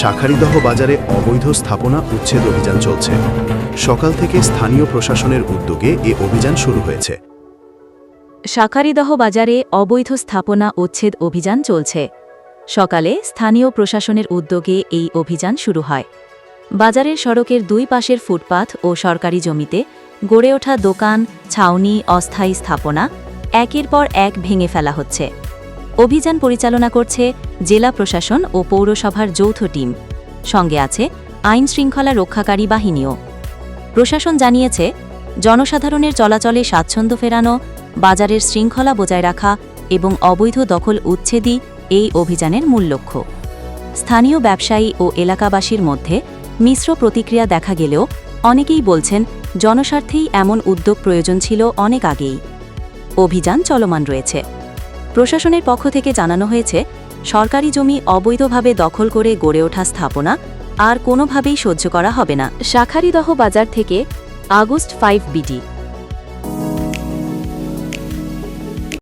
শাখারিদহ বাজারে অবৈধ স্থাপনা উচ্ছেদ অভিযান চলছে। সকাল থেকে স্থানীয় প্রশাসনের উদ্যোগে এ অভিযান শুরু হয়েছে। শাকারিদহ বাজারে অবৈধ স্থাপনা উচ্ছেদ অভিযান চলছে। সকালে স্থানীয় প্রশাসনের উদ্যোগে এই অভিযান শুরু হয়। বাজারের সড়কের দুই পাশের ফুটপাথ ও সরকারি জমিতে গড়ে ওঠা দোকান, ছাউনি, অস্থায়ী স্থাপনা একের পর এক ভেঙে ফেলা হচ্ছে। অভিযান পরিচালনা করছে জেলা প্রশাসন ও পৌরসভার যৌথ টিম। সঙ্গে আছে আইন শৃঙ্খলা রক্ষাকারী বাহিনীও। প্রশাসন জানিয়েছে, জনসাধারণের চলাচলে স্বাচ্ছন্দ্য ফেরানো, বাজারের শৃঙ্খলা বজায় রাখা এবং অবৈধ দখল উচ্ছেদই এই অভিযানের মূল লক্ষ্য। স্থানীয় ব্যবসায়ী ও এলাকাবাসীর মধ্যে মিশ্র প্রতিক্রিয়া দেখা গেলেও অনেকেই বলছেন, জনস্বার্থেই এমন উদ্যোগ প্রয়োজন ছিল অনেক আগেই। অভিযান চলমান রয়েছে। প্রশাসনের পক্ষ থেকে জানানো হয়েছে, সরকারি জমি অবৈধভাবে দখল করে গড়ে ওঠা স্থাপনা আর কোনোভাবেই সহ্য করা হবে না। শাখারিদহ বাজার থেকে আগস্ট ফাইভ বিটি